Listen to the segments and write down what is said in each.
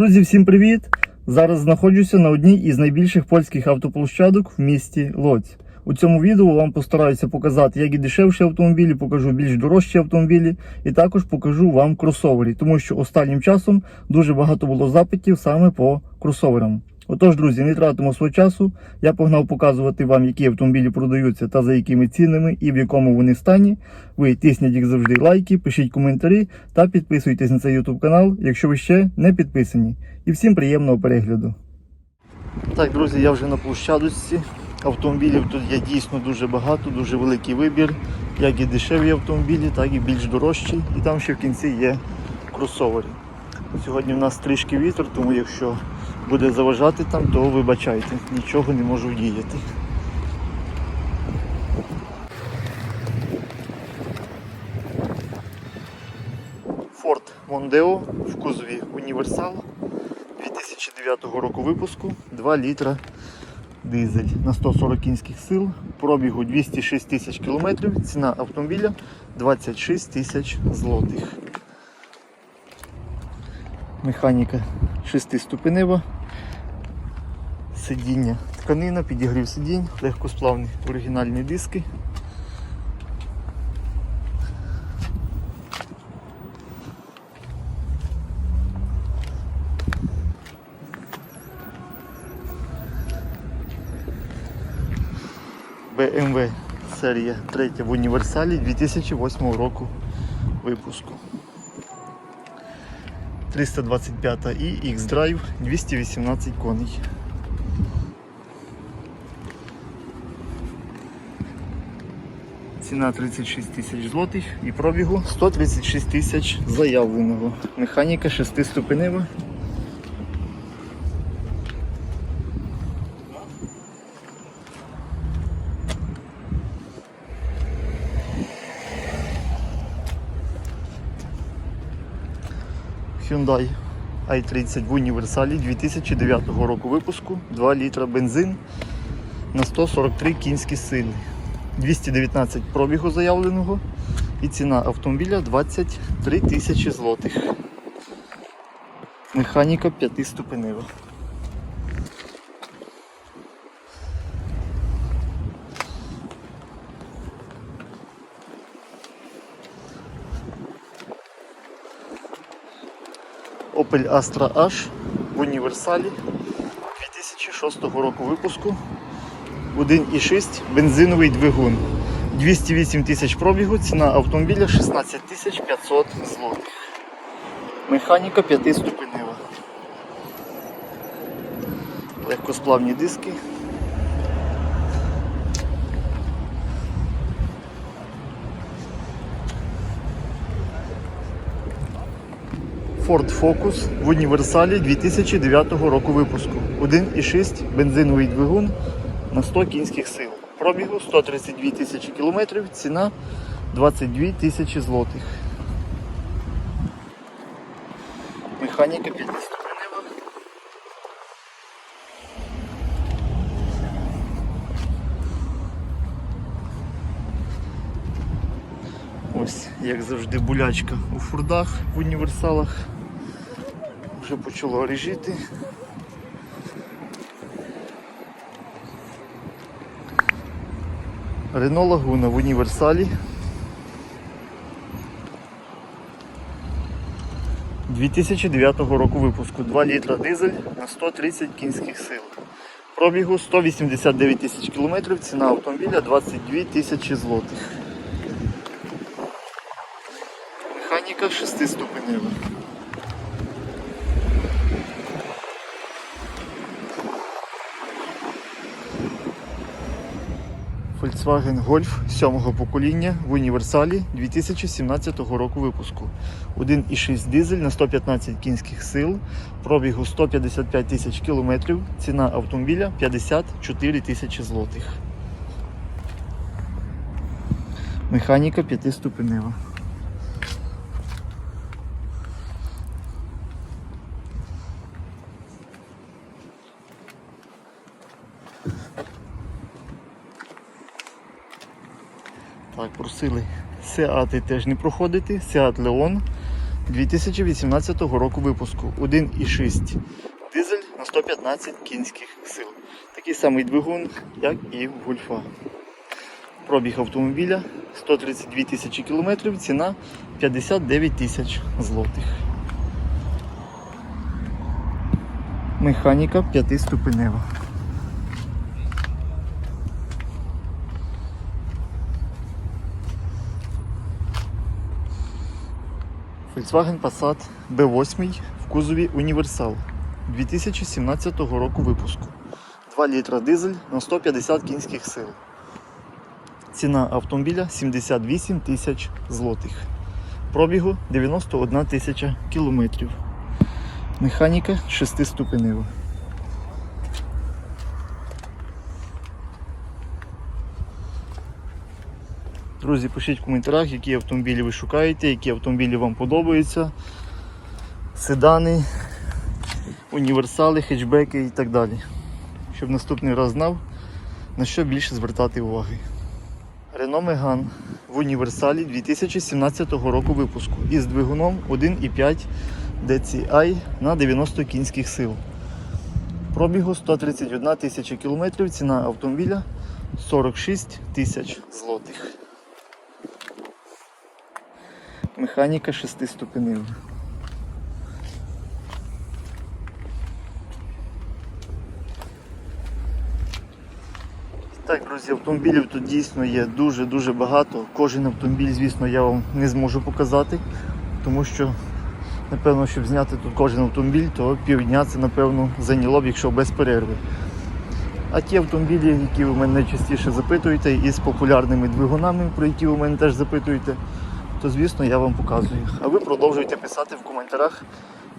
Друзі, всім привіт! Зараз знаходжуся на одній із найбільших польських автоплощадок в місті Лоць. У цьому відео вам постараюся показати, як і дешевші автомобілі, покажу більш дорожчі автомобілі і також покажу вам кросовери, тому що останнім часом дуже багато було запитів саме по кросоверам. Отож, друзі, не тратимо свого часу. Я погнав показувати вам, які автомобілі продаються та за якими цінами і в якому вони стані. Ви тисніть, як завжди, лайки, пишіть коментарі та підписуйтесь на цей YouTube канал, якщо ви ще не підписані. І всім приємного перегляду. Так, друзі, я вже на площадочці. Автомобілів тут є дійсно дуже багато, дуже великий вибір. Як і дешеві автомобілі, так і більш дорожчі. І там ще в кінці є кросовери. Сьогодні в нас трішки вітер, тому якщо буде заважати там, то вибачайте, нічого не можу вдіяти. Ford Mondeo в кузові Універсал 2009 року випуску. 2 літра дизель на 140 кінських сил, пробігу 206 тисяч кілометрів, ціна автомобіля 26 тисяч злотих. Механіка 6-ступенева, сидіння тканина, підігрів сидінь, легкосплавні оригінальні диски. BMW серія 3 в універсалі 2008 року випуску. 325 і X-Drive 218 коней. Ціна 36 тисяч злотих і пробігу 136 тисяч заявленого. Механіка 6-ступенева. Hyundai i30 в універсалі 2009 року випуску, 2 літра бензин на 143 кінські сили. 219 пробігу заявленого і ціна автомобіля 23 тисячі злотих. Механіка 5 ступенева. Opel Astra H в універсалі 2006 року випуску. 1,6 бензиновий двигун. 208 тисяч пробігу, ціна автомобіля 16 тисяч 500 злотих. Механіка 5 ступенева. Легкосплавні диски. Ford Focus в універсалі 2009 року випуску. 1,6 бензиновий двигун на 100 кінських сил. Пробігу 132 тисячі кілометрів, ціна 22 тисячі злотих. Механіка 5 ступенева. Ось, як завжди, булячка у фурдах в універсалах. Вже почало режіти. Рено Лагуна в універсалі. 2009 року випуску 2 літра дизель на 130 кінських сил. Пробігу 189 тисяч кілометрів, ціна автомобіля 22 тисячі злотих. Механіка 6-ступенева. Volkswagen Golf 7-го покоління в універсалі 2017 року випуску. 1,6 дизель на 115 кінських сил, пробігу 155 тисяч кілометрів, ціна автомобіля 54 тисячі злотих. Механіка 5-ступенева. Так, просили Сеати теж не проходити. Сеат Леон 2018 року випуску 1,6 дизель на 115 кінських сил. Такий самий двигун, як і в Гольфа. Пробіг автомобіля 132 тисячі кілометрів, ціна 59 тисяч злотих. Механіка п'ятиступенева. Volkswagen Passat B8 в кузові Універсал 2017 року випуску. 2 літра дизель на 150 кінських сил. Ціна автомобіля 78 тисяч злотих. Пробігу 91 тисяча кілометрів. Механіка 6-ступенева. Друзі, пишіть в коментарях, які автомобілі ви шукаєте, які автомобілі вам подобаються. Седани, універсали, хетчбеки і так далі. Щоб наступний раз знав, на що більше звертати уваги. Renault Megane в універсалі 2017 року випуску із двигуном 1,5 DCI на 90 кінських сил. Пробігу 131 тисяча кілометрів, ціна автомобіля 46 тисяч злотих. Механіка 6 ступенева. Так, друзі, автомобілів тут дійсно є дуже-дуже багато. Кожен автомобіль, звісно, я вам не зможу показати, тому що, напевно, щоб зняти тут кожен автомобіль, то півдня це, напевно, зайняло б, якщо без перерви. А ті автомобілі, які ви мене найчастіше запитуєте, із популярними двигунами, про які ви мене теж запитуєте, то звісно я вам показую. А ви продовжуйте писати в коментарях,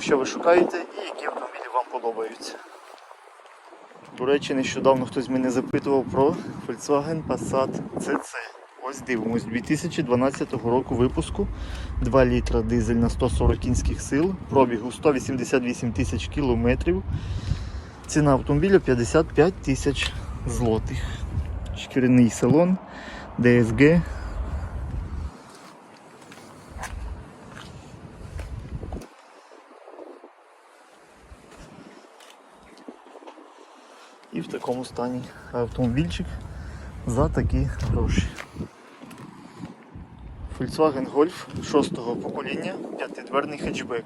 що ви шукаєте і які автомобілі вам подобаються. До речі, нещодавно хтось мене запитував про Volkswagen Passat CC. Ось дивимось, 2012 року випуску 2 літра дизель на 140 кінських сил, пробігу 188 тисяч кілометрів. Ціна автомобіля 55 тисяч злотих. Шкіряний салон, DSG. І в такому стані автомобільчик за такі гроші. Volkswagen Golf 6 покоління, п'ятидверний хетчбек.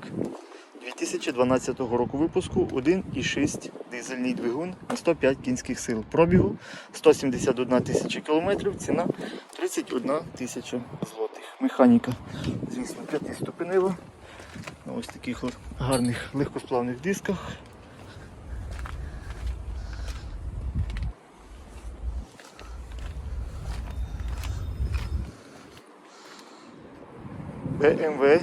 2012 року випуску 1,6 дизельний двигун на 105 кінських сил. Пробігу 171 тисяча кілометрів, ціна 31 тисяча злотих. Механіка, звісно, п'ятиступенева. На ось таких гарних легкосплавних дисках. BMW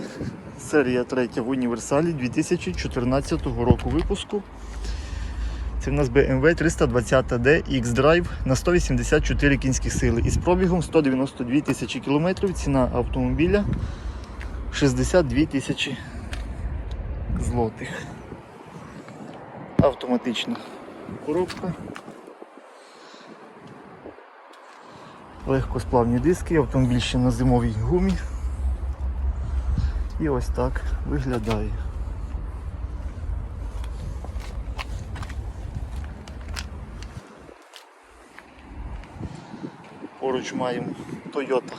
серія 3 в універсалі 2014 року випуску. Це в нас BMW 320D X-Drive на 184 кінські сили із пробігом 192 тисячі кілометрів. Ціна автомобіля 62 тисячі злотих. Автоматична коробка. Легкосплавні диски, автомобіль ще на зимовій гумі. І ось так виглядає. Поруч маємо Toyota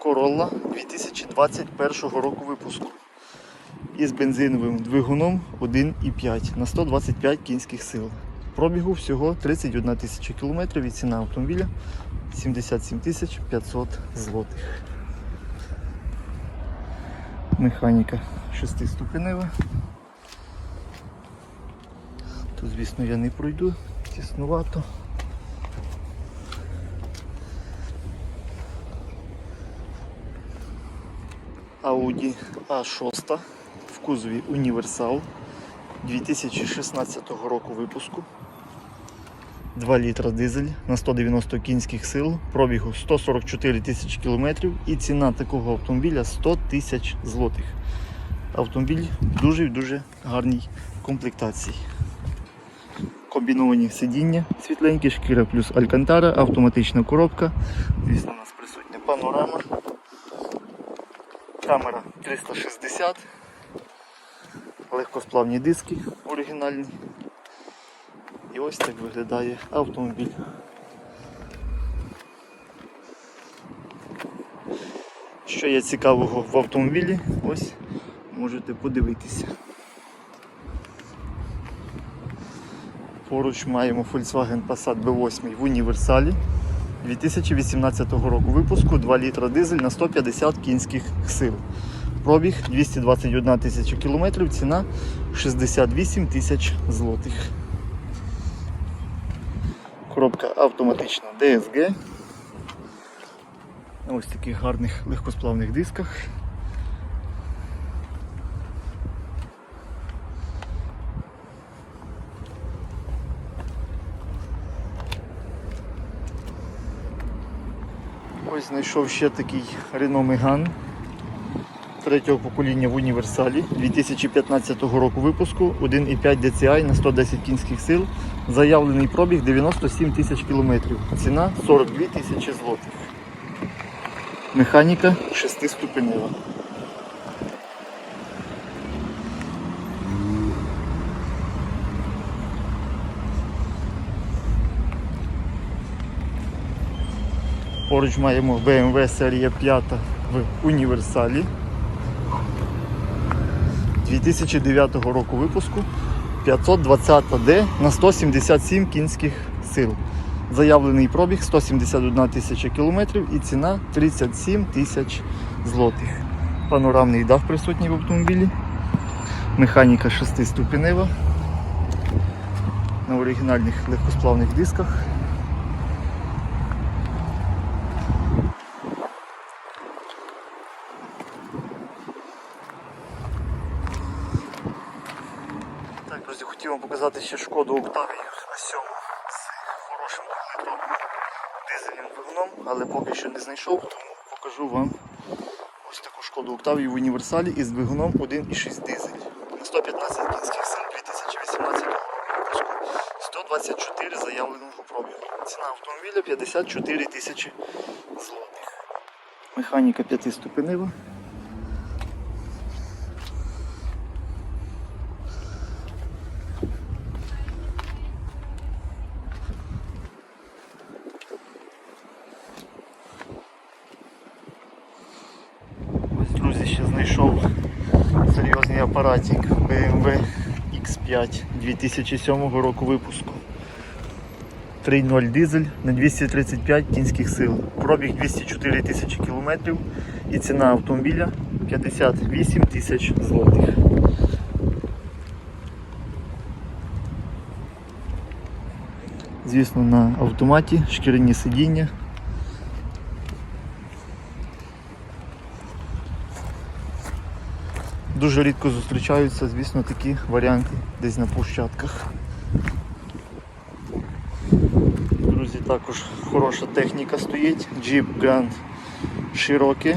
Corolla 2021 року випуску із бензиновим двигуном 1,5 на 125 кінських сил. Пробігу всього 31 тисяча кілометрів і ціна автомобіля 77 тисяч 500 злотих. Механіка шестиступенева. Тут, звісно, я не пройду, тіснувато. Audi A6 в кузові Універсал 2016 року випуску. 2 літра дизель на 190 кінських сил, пробігу 144 тисячі кілометрів і ціна такого автомобіля 100 тисяч злотих. Автомобіль в дуже дуже гарній комплектації. Комбіновані сидіння, світленькі, шкіра плюс алькантара, автоматична коробка. Звісно, у нас присутня панорама. Камера 360. Легкосплавні диски оригінальні. Ось так виглядає автомобіль. Що є цікавого в автомобілі, ось можете подивитися. Поруч маємо Volkswagen Passat B8 в універсалі 2018 року випуску 2 літра дизель на 150 кінських сил. Пробіг 221 тисяча кілометрів, ціна 68 тисяч злотих. Коробка автоматична DSG. Ось таких гарних легкосплавних дисках. Ось знайшов ще такий Renault Megane третього покоління в універсалі 2015 року випуску 1,5 DCI на 110 кінських сил. Заявлений пробіг 97 тисяч кілометрів. Ціна 42 тисячі злотих. Механіка 6-ступенева. Поруч маємо BMW серія 5 в універсалі 2009 року випуску 520D на 177 кінських сил. Заявлений пробіг 171 тисяча кілометрів і ціна 37 тисяч злотих. Панорамний дах присутній в автомобілі. Механіка 6-ступенева на оригінальних легкосплавних дисках. Так, друзі, хотів вам показати ще шкоду Октавію на сьому з хорошим двохлітровим дизельним двигуном, але поки що не знайшов, тому покажу вам ось таку шкоду Октавію в універсалі із двигуном 1,6 дизель. На 115 кінських сил 2018 року 124 заявленого пробігу. Ціна автомобіля 54 тисячі злотих. Механіка п'ятиступенева. Ось, друзі, ще знайшов серйозний BMW X5 2007 року випуску. 3.0 дизель на 235 кінських сил. Пробіг 204 тисячі кілометрів і ціна автомобіля 58 тисяч злотих. Звісно, на автоматі, шкіряні сидіння. Дуже рідко зустрічаються, звісно, такі варіанти десь на площадках. Друзі, також хороша техніка стоїть. Jeep Grand Cherokee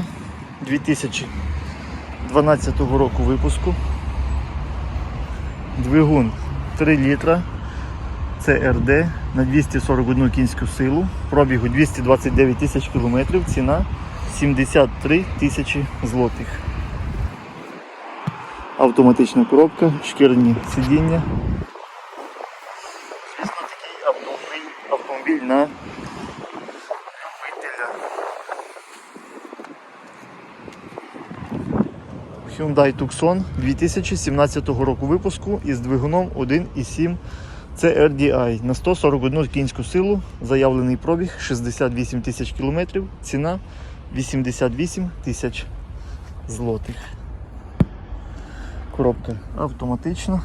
2012 року випуску. Двигун 3 літра. CRD на 241 кінську силу. Пробігу 229 тисяч кілометрів. Ціна 73 тисячі злотих. Автоматична коробка, шкірні сидіння. Звісно, такий автомобіль, автомобіль на любителя. Hyundai Tucson 2017 року випуску із двигуном 1,7 CRDI на 141 кінську силу. Заявлений пробіг 68 тисяч кілометрів. Ціна 88 тисяч злотих. Коробка автоматична.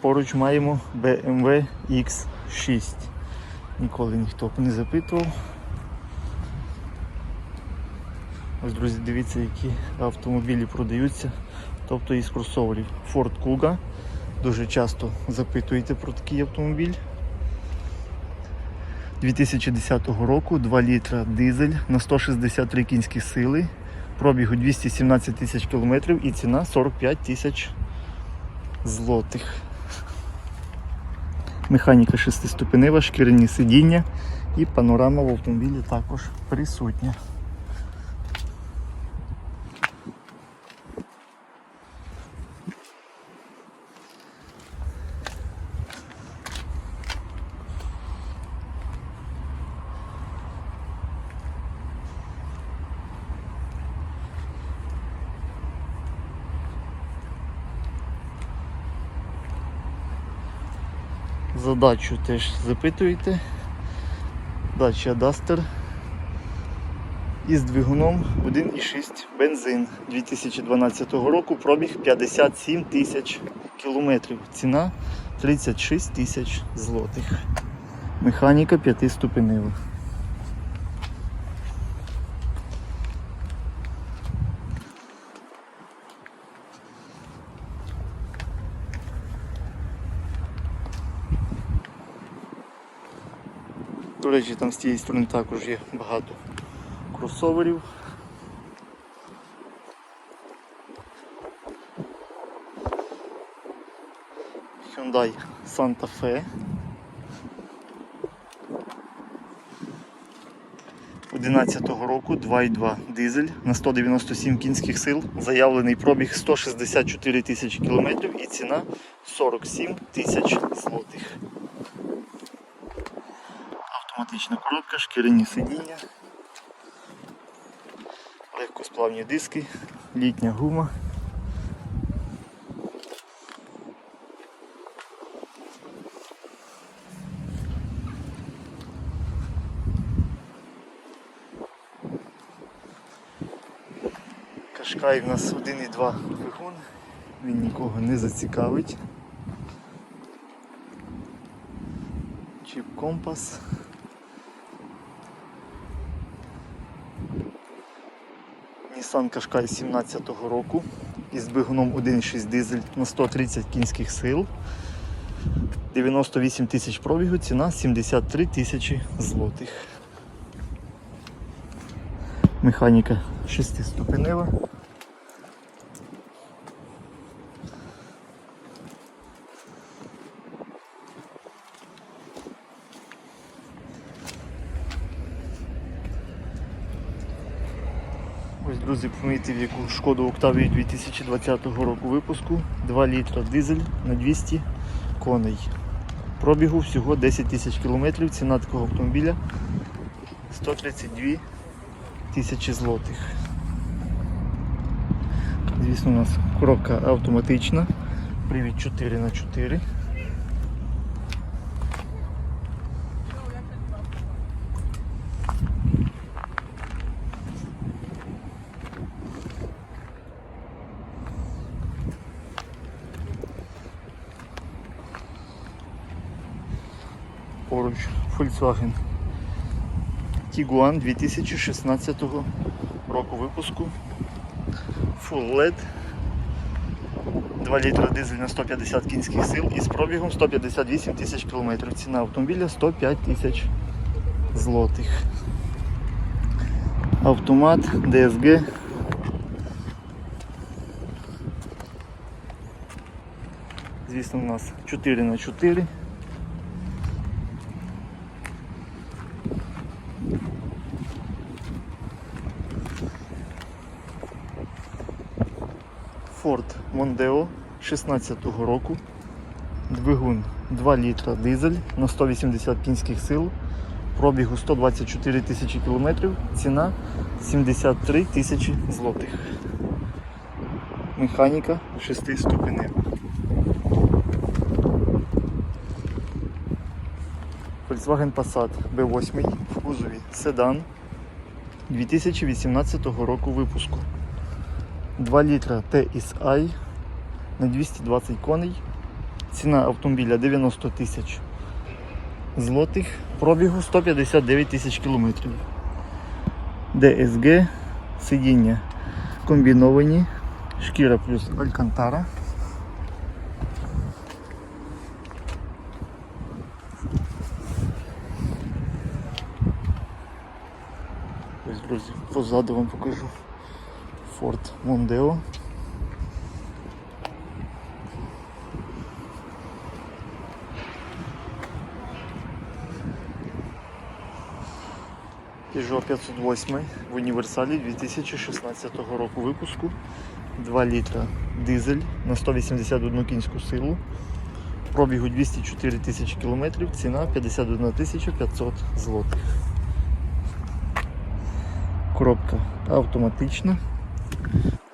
Поруч маємо BMW X6. Ніколи ніхто б не запитував. Ось, друзі, дивіться, які автомобілі продаються. Тобто із кросоверів. Ford Kuga. Дуже часто запитуєте про такий автомобіль. 2010 року 2 літра дизель на 163 кінські сили. пробігу 217 тисяч кілометрів і ціна 45 тисяч злотих. Механіка шестиступенева, шкіряні сидіння і панорама в автомобілі також присутня. Задачу теж запитуєте. Дача Duster із двигуном 1,6 бензин 2012 року, пробіг 57 тисяч кілометрів. Ціна 36 тисяч злотих. Механіка п'ятиступенева. До речі, там з тієї сторони також є багато кросоверів. Hyundai Santa Fe. 11-го року 2.2 дизель на 197 кінських сил. Заявлений пробіг 164 тисячі кілометрів і ціна 47 тисяч злотих. Автоматична коробка, шкіряні сидіння, легкосплавні диски, літня гума. Кашкай в нас 1,2 двигун, він нікого не зацікавить. Чіп компас. Nissan Qashqai 17-го року із двигуном 1.6 дизель на 130 кінських сил. 98 тисяч пробігу, ціна 73 тисячі злотих. Механіка 6-ступенева. Ось, друзі, помітив яку шкоду Октавію 2020 року випуску. 2 літра дизель на 200 коней. Пробігу всього 10 тисяч кілометрів. Ціна такого автомобіля 132 тисячі злотих. Звісно, у нас коробка автоматична. Привід 4 на 4 Поруч Volkswagen Tiguan 2016 року випуску. Full LED. 2 літра дизель на 150 кінських сил із пробігом 158 тисяч кілометрів. Ціна автомобіля 105 тисяч злотих. Автомат, DSG. Звісно, у нас 4 на 4 Mondeo 16-го року. Двигун 2 літра дизель на 180 кінських сил. Пробігу 124 тисячі кілометрів. Ціна 73 тисячі злотих. Механіка 6 ступенева. Volkswagen Passat B8 в кузові седан 2018 року випуску. 2 літра TSI на 220 коней. Ціна автомобіля 90 тисяч злотих, пробігу 159 тисяч кілометрів. DSG, сидіння комбіновані, шкіра плюс алькантара. Ось, друзі, позаду вам покажу. Ford Mondeo. Peugeot 508 в універсалі 2016 року випуску. 2 літра дизель на 181 кінську силу. Пробігу 204 тисячі кілометрів, ціна 51 тисяча 500 злотих. Коробка автоматична.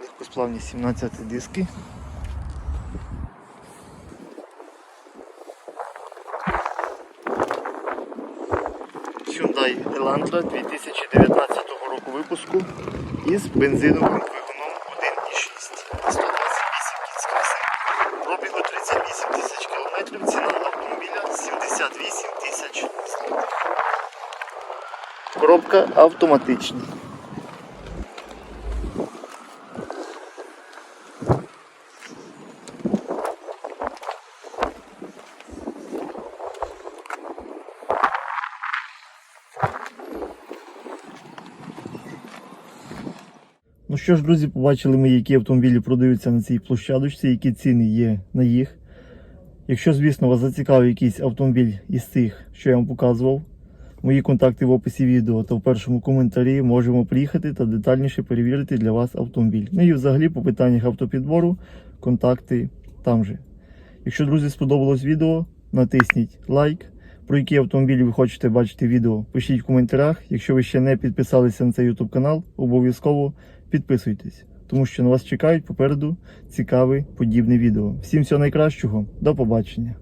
Легкосплавні 17 диски. Hyundai Elantra 2019 року випуску із бензиновим двигуном 1.6 128 кінських сил. Пробігу 38 тисяч кілометрів, ціна автомобіля 78 тисяч. Коробка автоматична. Ну що ж, друзі, побачили ми, які автомобілі продаються на цій площадочці, які ціни є на їх. Якщо, звісно, вас зацікавив якийсь автомобіль із тих, що я вам показував, мої контакти в описі відео та в першому коментарі можемо приїхати та детальніше перевірити для вас автомобіль. Ну і взагалі по питаннях автопідбору контакти там же. Якщо, друзі, сподобалось відео, натисніть лайк. Про які автомобілі ви хочете бачити відео, пишіть в коментарях. Якщо ви ще не підписалися на цей YouTube канал, обов'язково підписуйтесь, тому що на вас чекають попереду цікаві подібні відео. Всім всього найкращого, до побачення!